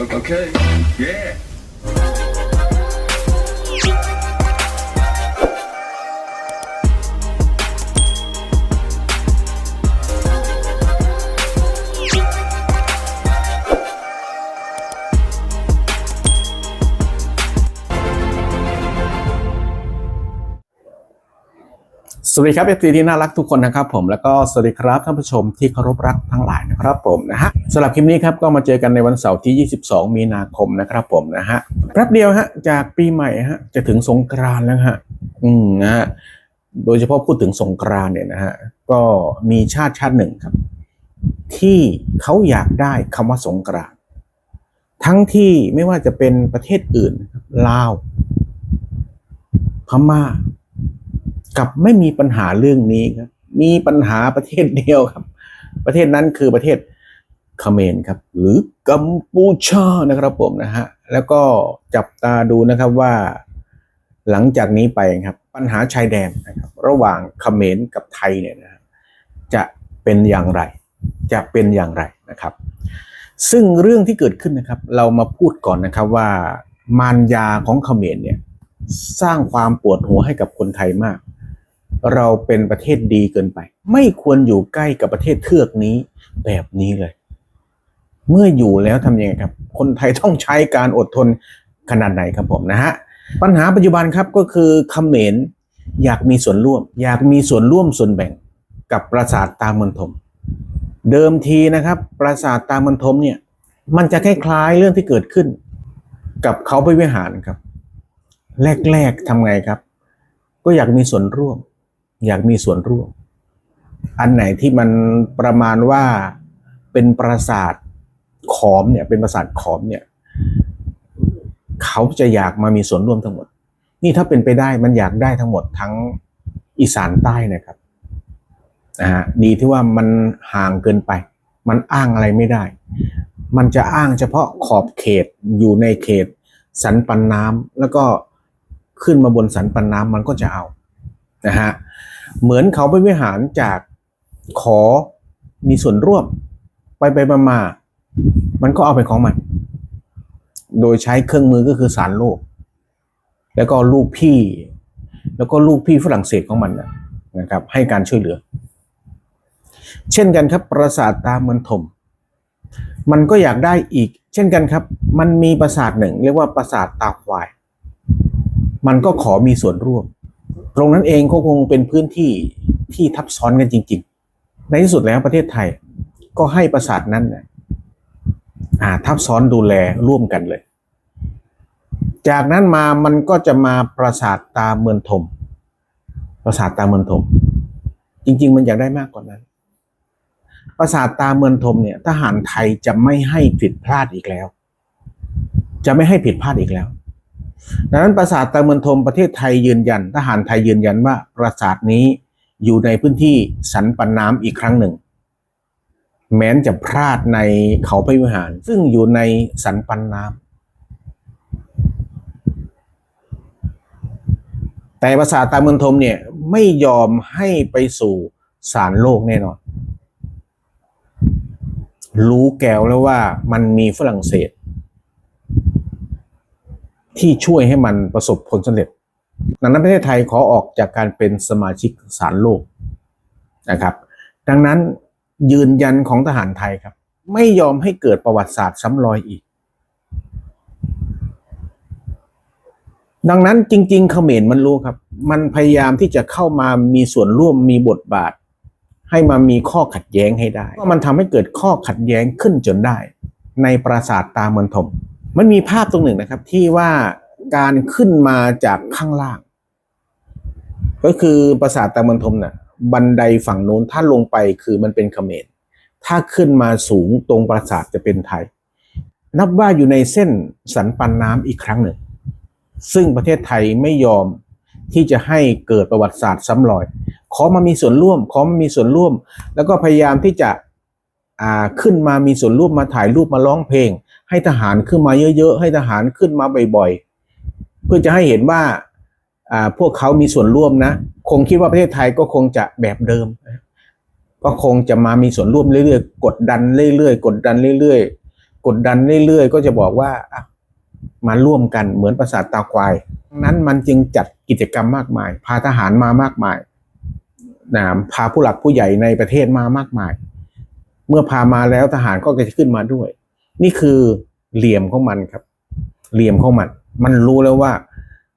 Okay. Yeah. วัสดีครับเอฟซีที่น่ารักทุกคนนะครับผมแล้วก็สวัสดีครับท่านผู้ชมที่เคารพรักทั้งหลายนะครับผมนะฮะสำหรับคลิปนี้ครับก็มาเจอกันในวันเสาร์ที่ 22 มีนาคมนะครับผมนะฮะแป๊บเดียวฮะจากปีใหม่ฮะจะถึงสงกรานต์แล้วฮะอืมนะฮะโดยเฉพาะพูดถึงสงกรานต์เนี่ยนะฮะก็มีชาติชาติหนึ่งครับ ที่เขาอยากได้คำว่าสงกรานต์ทั้งที่ไม่ว่าจะเป็นประเทศอื่นลาวพม่า กับไม่มีปัญหาเรื่องนี้ครับ มีปัญหาประเทศเดียวครับ ประเทศนั้นคือประเทศเขมรครับ หรือกัมพูชานะครับผมนะฮะแล้วก็จับตาดูนะครับว่า หลังจากนี้ไปครับ ปัญหาชายแดนนะครับ ระหว่างเขมรกับไทยเนี่ยนะจะเป็นอย่างไร จะเป็นอย่างไรนะครับ ซึ่งเรื่องที่เกิดขึ้นนะครับ เรามาพูดก่อนนะครับว่ามารยาของเขมรเนี่ยสร้างความปวดหัวให้กับคนไทยมาก เราเป็นประเทศดีเกินไป ไม่ควรอยู่ใกล้กับประเทศเทือกนี้แบบนี้เลย เมื่ออยู่แล้วทำยังไงครับ คนไทยต้องใช้การอดทนขนาดไหนครับผมนะฮะปัญหาปัจจุบันครับก็คือเขมรอยากมีส่วนร่วม อยากมีส่วนร่วมส่วนแบ่งกับปราสาทตาเมืองทม เดิมทีนะครับ ปราสาทตาเมืองทมเนี่ย มันจะคล้ายๆเรื่องที่เกิดขึ้น กับเขาไปวิหารครับ แรกๆทำไงครับ ก็อยากมีส่วนร่วม อยากมีส่วนร่วม อันไหนที่มันประมาณว่าเป็นปราสาทขอมเนี่ย เป็นปราสาทขอมเนี่ย เขาจะอยากมามีส่วนร่วมทั้งหมด นี่ถ้าเป็นไปได้มันอยากได้ทั้งหมดทั้งอีสานใต้นะครับนะฮะดีที่ว่ามันห่างเกินไป มันอ้างอะไรไม่ได้ มันจะอ้างเฉพาะขอบเขตอยู่ในเขตสันปันน้ำแล้วก็ขึ้นมาบนสันปันน้ำมันก็จะเอา นะฮะเหมือนเขาไปวิหารจากขอมีส่วนร่วม ไปไปมามามันก็เอาไปของมัน โดยใช้เครื่องมือก็คือสารโลก แล้วก็ลูกพี่ แล้วก็ลูกพี่ฝรั่งเศสของมันนะครับ ให้การช่วยเหลือ เช่นกันครับ ปราสาทตาเมืองถม มันก็อยากได้อีก เช่นกันครับ มันมีปราสาทหนึ่ง เรียกว่าปราสาทตาควาย มันก็ขอมีส่วนร่วม ตรงนั้นเองก็คงเป็นพื้นที่ที่ทับซ้อนกันจริง ๆ ในที่สุดแล้วประเทศไทยก็ให้ปราสาทนั้นนะอ่าทับซ้อนดูแลร่วมกันเลย จากนั้นมามันก็จะมาปราสาทตาเมืองถมปราสาทตาเมืองถมจริง ๆ มันอยากได้มากกว่านั้น ปราสาทตาเมืองทมเนี่ยทหารไทยจะไม่ให้ผิดพลาดอีกแล้ว จะไม่ให้ผิดพลาดอีกแล้ว ดังนั้นปราสาทตาเมืองทมประเทศไทยยืนยัน ทหารไทยยืนยันว่าปราสาทนี้อยู่ในพื้นที่สันปันน้ำอีกครั้งหนึ่ง แม้นจะพลาดในเขาพระวิหาร ซึ่งอยู่ในสันปันน้ำแต่ปราสาทตาเมืองทมเนี่ยไม่ยอมให้ไปสู่ศาลโลกแน่นอน รู้แก้วแล้วว่ามันมีฝรั่งเศส ที่ช่วยให้มันประสบผลสำเร็จ ดังนั้นประเทศไทยขอออกจากการเป็นสมาชิกศาลโลกนะครับ ดังนั้นยืนยันของทหารไทยครับ ไม่ยอมให้เกิดประวัติศาสตร์ซ้ำรอยอีก ดังนั้นจริง ๆ เขมรมันรู้ครับ มันพยายามที่จะเข้ามามีส่วนร่วมมีบทบาท ให้มามีข้อขัดแย้งให้ได้ ก็มันทำให้เกิดข้อขัดแย้งขึ้นจนได้ ในปราสาทตาเมืองทม มันมีภาพตรงหนึ่งนะครับที่ว่าการขึ้นมาจากข้างล่าง ก็คือปราสาทตาเมืองทมน่ะ บันไดฝั่งโน้นถ้าลงไปคือมันเป็นเขมรถ้าขึ้นมาสูงตรงปราสาทจะเป็นไทย นับว่าอยู่ในเส้นสันปันน้ำอีกครั้งหนึ่ง ซึ่งประเทศไทยไม่ยอมที่จะให้เกิดประวัติศาสตร์ซ้ำรอย ขอมามีส่วนร่วม ขอมามีส่วนร่วม แล้วก็พยายามที่จะขึ้นมามีส่วนร่วมมาถ่ายรูปมาร้องเพลง ให้ทหารขึ้นมาเยอะๆ ให้ทหารขึ้นมาบ่อยๆ เพื่อจะให้เห็นว่าพวกเขามีส่วนร่วมนะ คงคิดว่าประเทศไทยก็คงจะแบบเดิม ก็คงจะมามีส่วนร่วมเรื่อยๆ กดดันเรื่อยๆ กดดันเรื่อยๆ กดดันเรื่อยๆ ก็จะบอกว่ามาร่วมกันเหมือนปราสาทตาควาย นั้นมันจึงจัดกิจกรรมมากมาย พาทหารมามากมายนะพาผู้หลักผู้ใหญ่ในประเทศมามากมาย เมื่อพามาแล้วทหารก็จะขึ้นมาด้วย นี่คือเหลี่ยมของมันครับ เหลี่ยมของมัน มันรู้แล้วว่า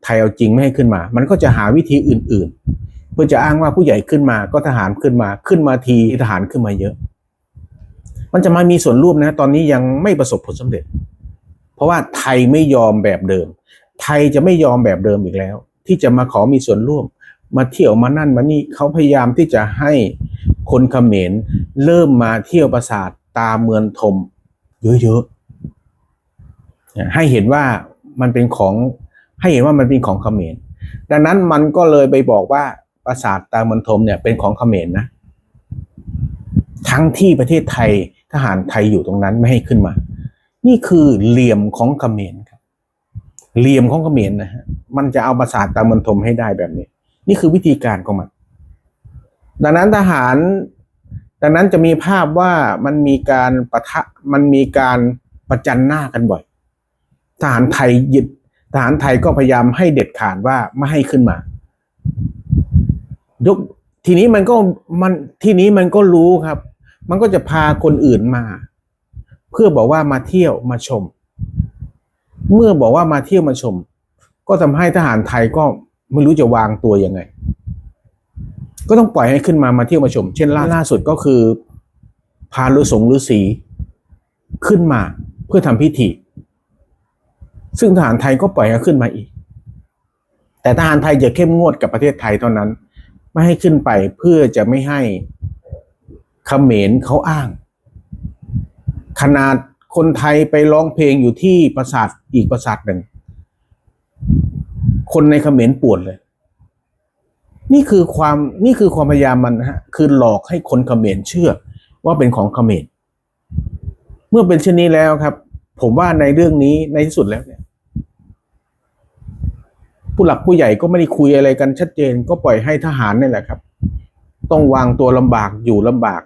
ไทยเอาจริงไม่ให้ขึ้นมา มันก็จะหาวิธีอื่น ๆ เพื่อจะอ้างว่าผู้ใหญ่ขึ้นมาก็ทหารขึ้นมา ขึ้นมาทีทหารขึ้นมาเยอะ มันจะมามีส่วนร่วมนะ ตอนนี้ยังไม่ประสบผลสำเร็จ เพราะว่าไทยไม่ยอมแบบเดิม ไทยจะไม่ยอมแบบเดิมอีกแล้ว ที่จะมาขอมีส่วนร่วม มาเที่ยวมานั่นมานี่เขาพยายามที่จะให้คนเขมรเริ่มมาเที่ยวปราสาทตาเมืองทม เยอะๆให้เห็นว่ามันเป็นของให้เห็นว่ามันเป็นของเขมรดังนั้นมันก็เลยไปบอกว่าปราสาทตามืองทมเนี่ยเป็นของเขมรนะ ทั้งที่ประเทศไทยทหารไทยอยู่ตรงนั้นไม่ให้ขึ้นมา นี่คือเหลี่ยมของเขมรครับ เหลี่ยมของเขมรนะฮะมันจะเอาปราสาทตามืองทมให้ได้แบบนี้ นี่คือวิธีการของมัน ดังนั้นทหาร ดังนั้นจะมีภาพว่ามันมีการประทะมันมีการประจันหน้ากันบ่อย ทหารไทยยึดทหารไทยก็พยายามให้เด็ดขาดว่าไม่ให้ขึ้นมายกทีนี้มันก็มันทีนี้มันก็รู้ครับ มันก็จะพาคนอื่นมา เพื่อบอกว่ามาเที่ยวมาชม เมื่อบอกว่ามาเที่ยวมาชม ก็ทำให้ทหารไทยก็ไม่รู้จะวางตัวยังไง ก็ต้องปล่อยให้ขึ้นมามาเที่ยวมาชม เช่นล่าล่าสุดก็คือ พาฤาษีฤาษีขึ้นมาเพื่อทำพิธี ซึ่งทหารไทยก็ปล่อยให้ขึ้นมาอีก แต่ทหารไทยจะเข้มงวดกับประเทศไทยเท่านั้น ไม่ให้ขึ้นไปเพื่อจะไม่ให้เขมรเขาอ้าง ขนาดคนไทยไปร้องเพลงอยู่ที่ปราสาทอีกปราสาทหนึ่ง คนในเขมรปวดเลย นี่คือความนี่คือความพยายามมันนะฮะคือหลอกให้คนเขมรเชื่อว่าเป็นของเขมรเมื่อเป็นเช่นนี้แล้วครับ ผมว่าในเรื่องนี้ในที่สุดแล้วเนี่ย ผู้หลักผู้ใหญ่ก็ไม่ได้คุยอะไรกันชัดเจน ก็ปล่อยให้ทหารนี่แหละครับ ต้องวางตัวลำบากอยู่ลำบาก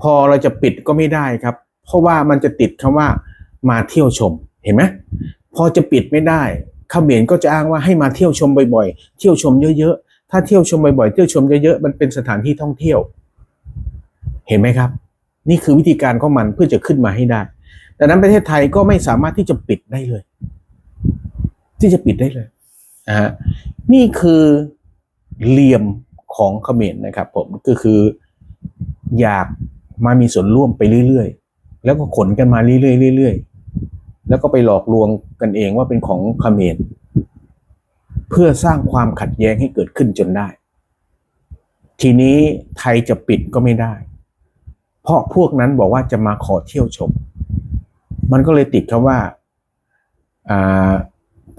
พอเราจะปิดก็ไม่ได้ครับ เพราะว่ามันจะติดคำว่ามาเที่ยวชมเห็นไหมพอจะปิดไม่ได้เขมรก็จะอ้างว่าให้มาเที่ยวชมบ่อยๆ เที่ยวชมเยอะๆ ถ้าเที่ยวชมบ่อยๆ เที่ยวชมเยอะๆ มันเป็นสถานที่ท่องเที่ยว เห็นไหมครับ นี่คือวิธีการของมันเพื่อจะขึ้นมาให้ได้ ดังนั้นประเทศไทยก็ไม่สามารถที่จะปิดได้เลย ที่จะปิดได้เลยนะฮะนี่คือเหลี่ยมของเขมรนะครับ ผมก็คืออยากมามีส่วนร่วมไปเรื่อยๆ แล้วก็ขนกันมาเรื่อยๆเรื่อยๆ แล้วก็ไปหลอกลวงกันเองว่าเป็นของเขมร เพื่อสร้างความขัดแย้งให้เกิดขึ้นจนได้ ทีนี้ไทยจะปิดก็ไม่ได้ เพราะพวกนั้นบอกว่าจะมาขอเที่ยวชม มันก็เลยติดคำว่าอ่า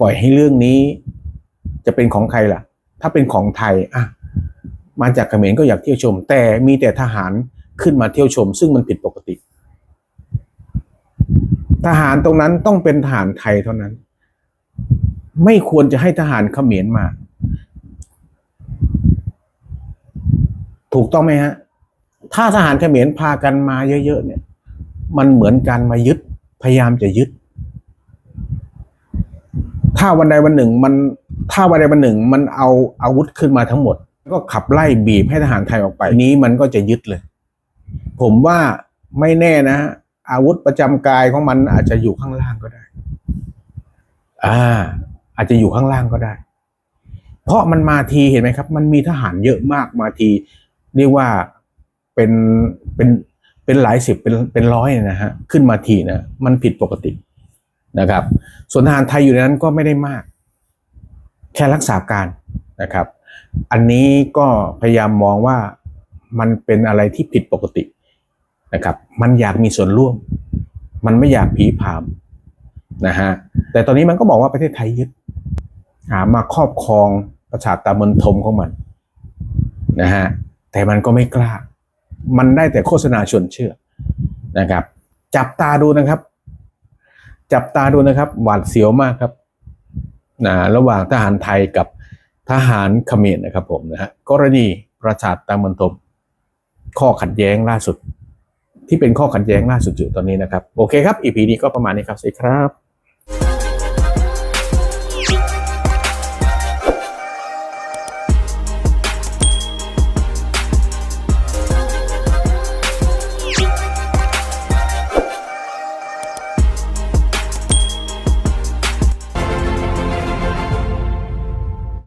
ปล่อยให้เรื่องนี้จะเป็นของใครล่ะ ถ้าเป็นของไทยอะมาจากเขมรก็อยากเที่ยวชม แต่มีแต่ทหารขึ้นมาเที่ยวชม ซึ่งมันผิดปกติ ทหารตรงนั้นต้องเป็นทหารไทยเท่านั้น ไม่ควรจะให้ทหารเขมรมา ถูกต้องไหมฮะ ถ้าทหารเขมรพากันมาเยอะๆเนี่ย มันเหมือนการมายึด พยายามจะยึด ถ้าวันใดวันหนึ่งมันถ้าวันใดวันหนึ่งมันเอาอาวุธขึ้นมาทั้งหมด ก็ขับไล่บีบให้ทหารไทยออกไป นี้มันก็จะยึดเลย ผมว่าไม่แน่นะอาวุธประจำกายของมันอาจจะอยู่ข้างล่างก็ได้ อ่า อาจจะอยู่ข้างล่างก็ได้ เพราะมันมาทีเห็นไหมครับ มันมีทหารเยอะมากมาที เรียกว่าเป็นเป็นเป็นหลายสิบเป็นเป็นร้อยนะฮะขึ้นมาทีนะมันผิดปกตินะครับ ส่วนทหารไทยอยู่ในนั้นก็ไม่ได้มาก แค่รักษาการนะครับ อันนี้ก็พยายามมองว่ามันเป็นอะไรที่ผิดปกตินะครับ มันอยากมีส่วนร่วม มันไม่อยากผีผามนะฮะแต่ตอนนี้มันก็บอกว่าประเทศไทยยึด มาครอบครองประชาตามนทมของมันนะฮะแต่มันก็ไม่กล้า มันได้แต่โฆษณาชวนเชื่อนะครับ จับตาดูนะครับ จับตาดูนะครับ หวาดเสียวมากครับนะระหว่างทหารไทยกับทหารเขมรนะครับผมนะฮะกรณีประชาตามนทม ข้อขัดแย้งล่าสุด ที่เป็นข้อขัดแย้งล่าสุดอยู่ตอนนี้นะครับ โอเคครับ EP นี้ก็ประมาณนี้ครับสวัสดีครับ